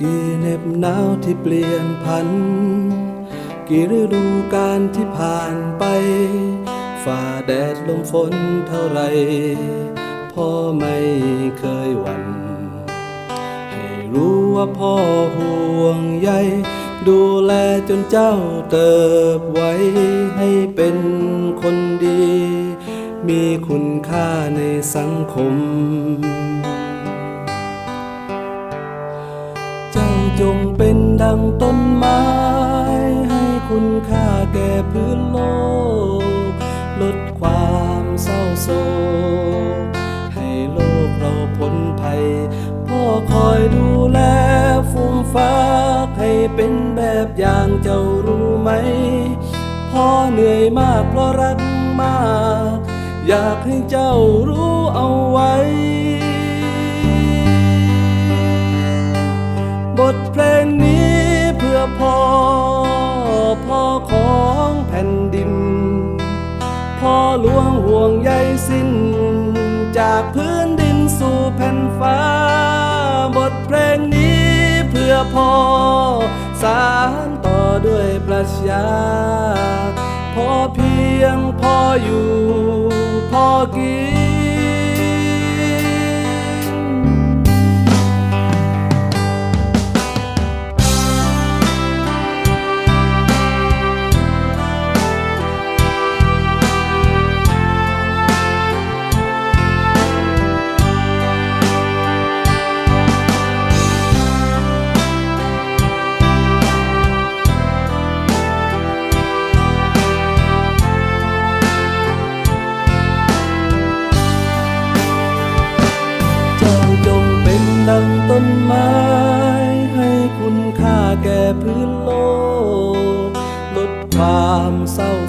กี่เหน็บหนาวที่เปลี่ยนพัน กี่ฤดูกาลที่ผ่านไป ฝ่าแดดลมฝนเท่าไร พ่อไม่เคยหวั่น ให้รู้ว่าพ่อห่วงใย ดูแลจนเจ้าเติบไว้ให้เป็นคนดี มีคุณค่าในสังคม เป็นแบบอย่างเจ้ารู้ไหมพ่อเหนื่อยมากเพราะรักมาก อยากให้เจ้ารู้เอาไว้ บทเพลงนี้เพื่อพ่อ พ่อของแผ่นดิน พ่อหลวงห่วงใยสิ้น จากพื้นดินสู่แผ่นฟ้า บทเพลงนี้เพื่อพ่อ สารต่อด้วยปรัชญาพอเพียงพออยู่ พอกิน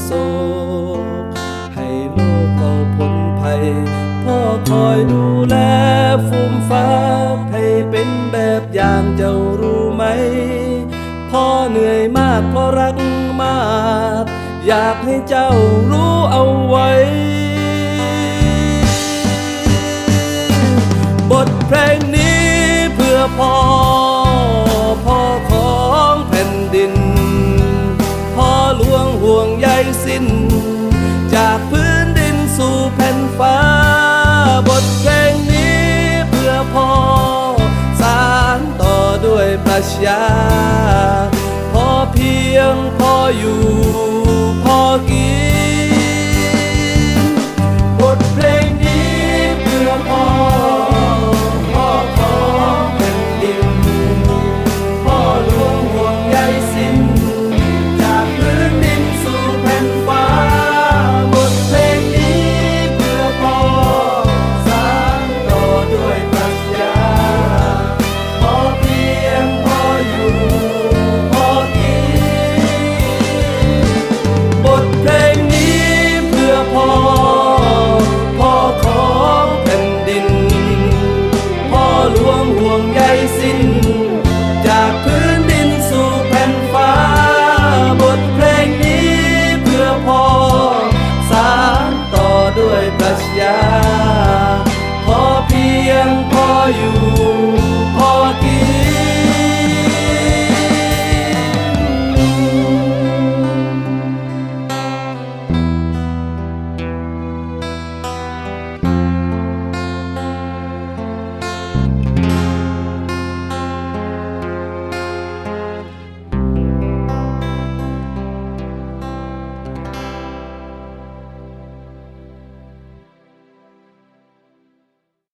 โศก ให้โลกเราพ้นภัย พ่อคอยดูแลฟูมฟ้า ให้เป็นแบบอย่างเจ้ารู้ไหม พ่อเหนื่อยมากเพราะรักมาก อยากให้เจ้ารู้เอาไว้ ชา พอเพียงพออยู่